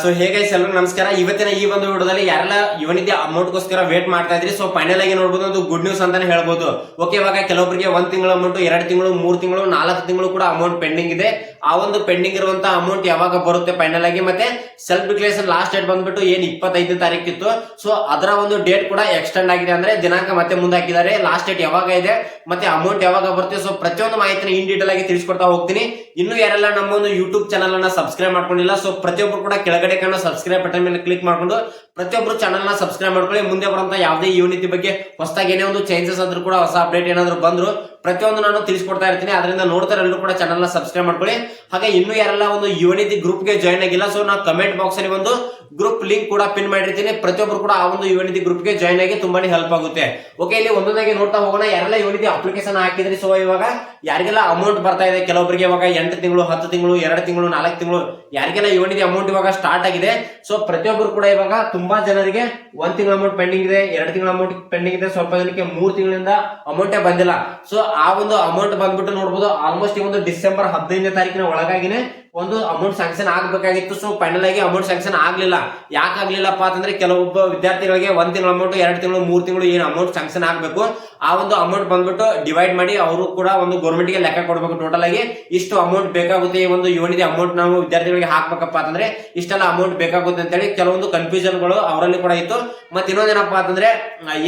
So ಹೇಗೆ ಎಲ್ಲರೂ ನಮಸ್ಕಾರ. ಇವತ್ತಿನ ಈ ಒಂದು ವಿಡಿಯೋದಲ್ಲಿ ಯಾರೆಲ್ಲ ಇವನಿಗೆ ಅಮೌಂಟ್ ಗೋಸ್ಕರ ವೇಟ್ ಮಾಡ್ತಾ ಇದ್ರಿ ಸೊ ಫೈನಲ್ ಆಗಿ ನೋಡ್ಬೋದು ಒಂದು ಗುಡ್ ನ್ಯೂಸ್ ಅಂತಾನೆ ಹೇಳ್ಬೋದು. ಓಕೆ ಇವಾಗ ಕೆಲವೊಬ್ಬರಿಗೆ ಒಂದ್ ತಿಂಗಳ ಅಮೌಂಟ್ ಎರಡು ತಿಂಗಳು, ಮೂರು ತಿಂಗಳು, ನಾಲ್ಕು ತಿಂಗಳು ಕೂಡ ಅಮೌಂಟ್ ಪೆಂಡಿಂಗ್ ಇದೆ. ಆ ಒಂದು ಪೆಂಡಿಂಗ್ ಇರುವಂತ ಅಮೌಂಟ್ ಯಾವಾಗ ಬರುತ್ತೆ ಫೈನಲ್ ಆಗಿ? ಮತ್ತೆ ಸೆಲ್ಫ್ ಡಿಕ್ಲೇಷನ್ ಲಾಸ್ಟ್ ಡೇಟ್ ಬಂದ್ಬಿಟ್ಟು ಏನ್ ಇಪ್ಪತ್ತೈದು ತಾರೀಕಿತ್ತು ಸೊ ಅದರ ಒಂದು ಡೇಟ್ ಕೂಡ ಎಕ್ಸ್ಟೆಂಡ್ ಆಗಿದೆ ಅಂದ್ರೆ ದಿನಾಂಕ ಮತ್ತೆ ಮುಂದಾಕಿದ್ದಾರೆ. ಲಾಸ್ಟ್ ಡೇಟ್ ಯಾವಾಗ ಇದೆ, ಮತ್ತೆ ಅಮೌಂಟ್ ಯಾವಾಗ ಬರುತ್ತೆ? ಸೊ ಪ್ರತಿಯೊಂದು ಮಾಹಿತಿನ ಇನ್ ಡೀಟೇಲ್ ಆಗಿ ತಿಳಿಸ್ಕೊಡ್ತಾ ಹೋಗ್ತೀನಿ. ಇನ್ನು ಯಾರೆಲ್ಲ ನಮ್ಮ ಒಂದು ಯೂಟ್ಯೂಬ್ ಚಾನಲ್ ಅನ್ನ ಸಬ್ಸ್ಕ್ರೈಬ್ ಮಾಡ್ಕೊಂಡಿಲ್ಲ ಸೊ ಪ್ರತಿಯೊಬ್ಬರು ಕೂಡ ಕೆಳಗಡೆ ಕಾಣೋ ಸಬ್ಸ್ಕ್ರೈಬ್ ಬಟನ್ ಮೇಲೆ ಕ್ಲಿಕ್ ಮಾಡ್ಕೊಂಡು ಪ್ರತಿಯೊಬ್ಬರು ಚಾನಲ್ನ ಸಬ್ಸ್ಕ್ರೈಬ್ ಮಾಡ್ಕೊಳ್ಳಿ. ಮುಂದೆ ಬರುವಂತ ಯಾವುದೇ ಯೂನಿಟಿ ಬಗ್ಗೆ ಹೊಸದಾಗಿ ಏನೇ ಒಂದು ಚೇಂಜಸ್ ಆದ್ರೂ ಕೂಡ ಹೊಸ ಅಪ್ಡೇಟ್ ಏನಾದ್ರು ಬಂದ್ರು ಪ್ರತಿಯೊಂದು ನಾನು ತಿಳಿಸ್ಕೊಡ್ತಾ ಇರ್ತೀನಿ. ಅದರಿಂದ ನೋಡ್ತಾರೆ ಎಲ್ಲರೂ ಕೂಡ ಚಾನಲ್ನ ಸಬ್ಸ್ಕ್ರೈಬ್ ಮಾಡ್ಕೊಳ್ಳಿ. ಹಾಗೆ ಇನ್ನು ಯಾರೆಲ್ಲ ಒಂದು ಯುವನಿಧಿ ಗ್ರೂಪ್ಗೆ ಜಾಯ್ನ್ ಆಗಿಲ್ಲ ಸೊ ನಾ ಕಮೆಂಟ್ ಬಾಕ್ಸ್ ಅಲ್ಲಿ ಒಂದು ಗ್ರೂಪ್ ಲಿಂಕ್ ಕೂಡ ಪಿನ್ ಮಾಡಿರ್ತೀನಿ. ಪ್ರತಿಯೊಬ್ಬರು ಕೂಡ ಆ ಒಂದು ಯುವನಿಧಿ ಗ್ರೂಪ್ಗೆ ಜಾಯ್ನ್ ಆಗಿ ತುಂಬಾನೇ ಹೆಲ್ಪ್ ಆಗುತ್ತೆ. ಓಕೆ ಇಲ್ಲಿ ಒಂದೊಂದಾಗಿ ನೋಡ್ತಾ ಹೋಗೋಣ. ಯಾರೆಲ್ಲ ಯುವನಿಧಿ ಅಪ್ಲಿಕೇಶನ್ ಹಾಕಿದ್ರಿ? ಸೊ ಇವಾಗ ಯಾರಿಗೆಲ್ಲ ಅಮೌಂಟ್ ಬರ್ತಾ ಇದೆ? ಕೆಲವೊಬ್ಬರಿಗೆ ಇವಾಗ ಎಂಟು ತಿಂಗಳು, ಹತ್ತು ತಿಂಗಳು, ಎರಡು ತಿಂಗಳು, ನಾಲ್ಕು ತಿಂಗಳು, ಯಾರಿಗೆಲ್ಲ ಯುವನಿಧಿ ಅಮೌಂಟ್ ಇವಾಗ ಸ್ಟಾರ್ಟ್ ಆಗಿದೆ? ಸೊ ಪ್ರತಿಯೊಬ್ಬರು ಕೂಡ ಇವಾಗ ತುಂಬಾ ಜನರಿಗೆ ಒಂದ್ ತಿಂಗಳ ಅಮೌಂಟ್ ಪೆಂಡಿಂಗ್ ಇದೆ, ಎರಡು ತಿಂಗಳ ಅಮೌಂಟ್ ಪೆಂಡಿಂಗ್ ಇದೆ. ಸ್ವಲ್ಪ ಜನಕ್ಕೆ ಮೂರು ತಿಂಗಳಿಂದ ಅಮೌಂಟೇ ಬಂದಿಲ್ಲ. ಸೊ ಆ ಒಂದು ಅಮೌಂಟ್ ಬಂದ್ಬಿಟ್ಟು ನೋಡ್ಬೋದು ಆಲ್ಮೋಸ್ಟ್ ಈ ಒಂದು ಡಿಸೆಂಬರ್ ಹದಿನೈದನೇ ತಾರೀಕಿನ ಒಳಗಾಗಿನೇ ಒಂದು ಅಮೌಂಟ್ ಸ್ಯಾಂಕ್ಷನ್ ಆಗ್ಬೇಕಾಗಿತ್ತು ಸೊ ಫೈನಲ್ ಆಗಿ ಅಮೌಂಟ್ ಸ್ಯಾಂಕ್ಷನ್ ಆಗ್ಲಿಲ್ಲ. ಯಾಕೆ ಆಗ್ಲಿಲ್ಲಪ್ಪ ಅಂತಂದ್ರೆ, ಕೆಲವೊಬ್ಬ ವಿದ್ಯಾರ್ಥಿಗಳಿಗೆ ಒಂದ್ ತಿಂಗಳ ಅಮೌಂಟ್ ಎರಡು ತಿಂಗಳು, ಮೂರು ತಿಂಗಳು ಏನು ಅಮೌಂಟ್ ಸ್ಯಾಂಕ್ಷನ್ ಆಗ್ಬೇಕು ಆ ಒಂದು ಅಮೌಂಟ್ ಬಂದ್ಬಿಟ್ಟು ಡಿವೈಡ್ ಮಾಡಿ ಅವರು ಕೂಡ ಒಂದು ಗೌರ್ಮೆಂಟ್ಗೆ ಲೆಕ್ಕ ಕೊಡಬೇಕು ಟೋಟಲ್ ಆಗಿ. ಇಷ್ಟು ಅಮೌಂಟ್ ಬೇಕಾಗುತ್ತೆ ಈ ಒಂದು ಯೋನಿದೆ ಅಮೌಂಟ್ ನಾವು ವಿದ್ಯಾರ್ಥಿಗಳಿಗೆ ಹಾಕ್ಬೇಕಪ್ಪ ಅಂತಂದ್ರೆ ಇಷ್ಟೆಲ್ಲ ಅಮೌಂಟ್ ಬೇಕಾಗುತ್ತೆ ಅಂತೇಳಿ ಕೆಲವೊಂದು ಕನ್ಫ್ಯೂಷನ್ಗಳು ಅವರಲ್ಲಿ ಕೂಡ ಇತ್ತು. ಮತ್ತೆ ಇನ್ನೊಂದೇನಪ್ಪ ಅಂತಂದ್ರೆ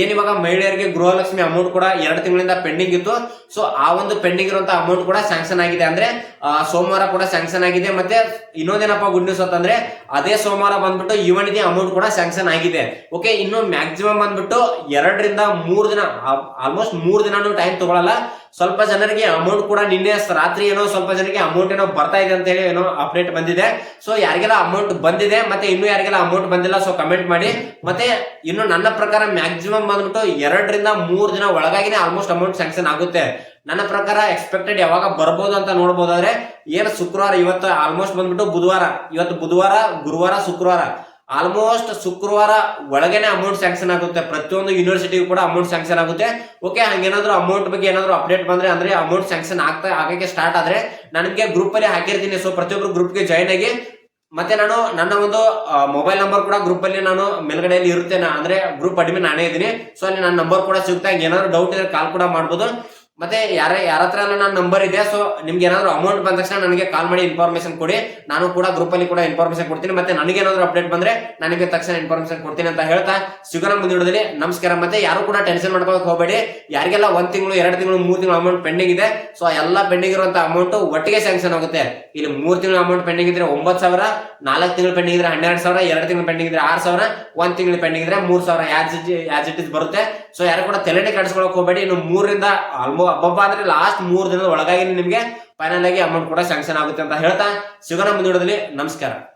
ಏನಿವಾಗ ಮಹಿಳೆಯರಿಗೆ ಗೃಹಲಕ್ಷ್ಮಿ ಅಮೌಂಟ್ ಕೂಡ ಎರಡು ತಿಂಗಳಿಂದ ಪೆಂಡಿಂಗ್ ಇತ್ತು. ಸೊ ಆ ಒಂದು ಪೆಂಡಿಂಗ್ ಇರುವಂತ ಅಮೌಂಟ್ ಕೂಡ ಸ್ಯಾಂಕ್ಷನ್ ಆಗಿದೆ ಅಂದ್ರೆ ಸೋಮವಾರ ಕೂಡ ಸ್ಯಾಂಕ್ಷನ್ ಆಗಿದೆ. ಮತ್ತೆ ಇನ್ನೊಂದೇನಪ್ಪ ಗುಡ್ ನ್ಯೂಸ್ ಅಂತಂದ್ರೆ, ಅದೇ ಸೋಮವಾರ ಬಂದ್ಬಿಟ್ಟು ಯುವನಿಧಿ ಅಮೌಂಟ್ ಕೂಡ ಸ್ಯಾಂಕ್ಷನ್ ಆಗಿದೆ. ಓಕೆ ಇನ್ನು ಮ್ಯಾಕ್ಸಿಮಮ್ ಬಂದ್ಬಿಟ್ಟು ಎರಡರಿಂದ ಮೂರು ದಿನ ಆಲ್ಮೋಸ್ಟ್ ಮೂರು ದಿನಾನು ಟೈಮ್ ತಗೊಳಲ್ಲ. ಸ್ವಲ್ಪ ಜನರಿಗೆ ಅಮೌಂಟ್ ಕೂಡ ನಿನ್ನೆ ರಾತ್ರಿ ಏನೋ ಸ್ವಲ್ಪ ಜನರಿಗೆ ಅಮೌಂಟ್ ಏನೋ ಬರ್ತಾ ಇದೆ ಅಂತ ಹೇಳಿ ಏನೋ ಅಪ್ಡೇಟ್ ಬಂದಿದೆ. ಸೊ ಯಾರಿಗೆಲ್ಲ ಅಮೌಂಟ್ ಬಂದಿದೆ ಮತ್ತೆ ಇನ್ನು ಯಾರಿಗೆಲ್ಲ ಅಮೌಂಟ್ ಬಂದಿಲ್ಲ ಸೊ ಕಮೆಂಟ್ ಮಾಡಿ. ಮತ್ತೆ ಇನ್ನು ನನ್ನ ಪ್ರಕಾರ ಮ್ಯಾಕ್ಸಿಮಮ್ ಬಂದ್ಬಿಟ್ಟು ಎರಡರಿಂದ ಮೂರು ದಿನ ಒಳಗಾಗಿನೇ ಆಲ್ಮೋಸ್ಟ್ ಅಮೌಂಟ್ ಸ್ಯಾಂಕ್ಷನ್ ಆಗುತ್ತೆ. ನನ್ನ ಪ್ರಕಾರ ಎಕ್ಸ್ಪೆಕ್ಟೆಡ್ ಯಾವಾಗ ಬರ್ಬೋದು ಅಂತ ನೋಡ್ಬೋದಾದ್ರೆ, ಏನು ಶುಕ್ರವಾರ ಇವತ್ತು ಆಲ್ಮೋಸ್ಟ್ ಬಂದ್ಬಿಟ್ಟು ಬುಧವಾರ. ಇವತ್ತು ಬುಧವಾರ, ಗುರುವಾರ, ಶುಕ್ರವಾರ. ಆಲ್ಮೋಸ್ಟ್ ಶುಕ್ರವಾರ ಒಳಗೇನೆ ಅಮೌಂಟ್ ಸ್ಯಾಂಕ್ಷನ್ ಆಗುತ್ತೆ. ಪ್ರತಿಯೊಂದು ಯೂನಿವರ್ಸಿಟಿಗೂ ಕೂಡ ಅಮೌಂಟ್ ಸ್ಯಾಂಕ್ಷನ್ ಆಗುತ್ತೆ. ಓಕೆ ಹಂಗೇನಾದ್ರೂ ಅಮೌಂಟ್ ಬಗ್ಗೆ ಏನಾದ್ರು ಅಪ್ಡೇಟ್ ಬಂದ್ರೆ ಅಂದ್ರೆ ಅಮೌಂಟ್ ಸ್ಯಾಂಕ್ಷನ್ ಆಗ್ತಾ ಆಗಕ್ಕೆ ಸ್ಟಾರ್ಟ್ ಆದ್ರೆ ನನಗೆ ಗ್ರೂಪ್ ಅಲ್ಲಿ ಹಾಕಿರ್ತೀನಿ. ಸೊ ಪ್ರತಿಯೊಬ್ಬರು ಗ್ರೂಪ್ಗೆ ಜಾಯ್ನ್ ಆಗಿ ಮತ್ತೆ ನಾನು ನನ್ನ ಒಂದು ಮೊಬೈಲ್ ನಂಬರ್ ಕೂಡ ಗ್ರೂಪ್ ಅಲ್ಲಿ ನಾನು ಮೇಲ್ಗಡೆಯಲ್ಲಿ ಇರುತ್ತೆ ಅಂದ್ರೆ ಗ್ರೂಪ್ ಅಡ್ಮಿನ್ ನಾನೇ ಇದ್ದೀನಿ. ಸೊ ಅಲ್ಲಿ ನನ್ನ ನಂಬರ್ ಕೂಡ ಸಿಗುತ್ತೆ. ಏನಾದ್ರು ಡೌಟ್ ಇದ್ರೆ ಕಾಲ್ ಕೂಡ ಮಾಡ್ಬೋದು. ಮತ್ತೆ ಯಾರ ಯಾರ ಹತ್ರ ನನ್ನ ನಂಬರ್ ಇದೆ ಸೊ ನಿಮ್ಗೆ ಏನಾದ್ರು ಅಮೌಂಟ್ ಬಂದ ತಕ್ಷಣ ನನಗೆ ಕಾಲ್ ಮಾಡಿ ಇನ್ಫಾರ್ಮೇಶನ್ ಕೊಡಿ. ನಾನು ಕೂಡ ಗ್ರೂಪ್ ಅಲ್ಲಿ ಕೂಡ ಇನ್ಫಾರ್ಮೇಶನ್ ಕೊಡ್ತೀನಿ. ಮತ್ತೆ ನನಗೆ ಏನಾದ್ರು ಅಪ್ಡೇಟ್ ಬಂದ್ರೆ ನನಗೆ ತಕ್ಷಣ ಇನ್ಫಾರ್ಮೇಶನ್ ಕೊಡ್ತೀನಿ ಅಂತ ಹೇಳ್ತಾ ಸಿಗೋಣ ನಮಸ್ಕಾರ. ಮತ್ತೆ ಯಾರು ಕೂಡ ಟೆನ್ಷನ್ ಮಾಡ್ಕೊಳಕ್ ಹೋಗಬೇಡಿ. ಯಾರಿಗೆಲ್ಲ ಒಂದ್ ತಿಂಗಳು, ಎರಡು ತಿಂಗಳು, ಮೂರು ತಿಂಗಳು ಅಮೌಂಟ್ ಪೆಂಡಿಂಗ್ ಇದೆ ಸೊ ಎಲ್ಲ ಪೆಂಡಿಂಗ್ ಇರುವಂತ ಅಮೌಂಟ್ ಒಟ್ಟಿಗೆ ಸ್ಯಾಂಕ್ಷನ್ ಆಗುತ್ತೆ. ಇಲ್ಲಿ ಮೂರ್ ತಿಂಗಳು ಅಮೌಂಟ್ ಪೆಂಡಿಂಗ್ ಇದ್ರೆ ಒಂಬತ್ತು ಸಾವಿರ, ನಾಲ್ಕು ತಿಂಗಳು ಪೆಂಡಿಂಗ್ ಇದ್ರೆ ಹನ್ನೆರಡು ಸಾವಿರ, ಎರಡು ತಿಂಗಳು ಪೆಂಡಿಂಗ್ ಇದ್ರೆ ಆರು ಸಾವಿರ, ಒಂದ್ ತಿಂಗಳು ಪೆಂಡಿಂಗ್ ಇದ್ರೆ ಮೂರ್ ಸಾವಿರ ಯಾಜ್ ಇಟ್ ಇಸ್ ಬರುತ್ತೆ. ಸೊ ಯಾರು ಕೂಡ ತಲೆನೇ ಕಾಣಿಸ್ಕೊಳಕ್ ಹೋಗಬೇಡಿ. ಇನ್ನು ಮೂರರಿಂದ ಆಲ್ಮೋ ಹಬ್ಬ ಅಂದ್ರೆ ಲಾಸ್ಟ್ ಮೂರು ದಿನದ ಒಳಗಾಗಿ ನಿಮಗೆ ಫೈನಲ್ ಆಗಿ ಅಮೌಂಟ್ ಕೂಡ ಸ್ಯಾಂಕ್ಷನ್ ಆಗುತ್ತೆ ಅಂತ ಹೇಳ್ತಾ ಸಿಗೋಣ ಮುಂದಿನ ನಮಸ್ಕಾರ.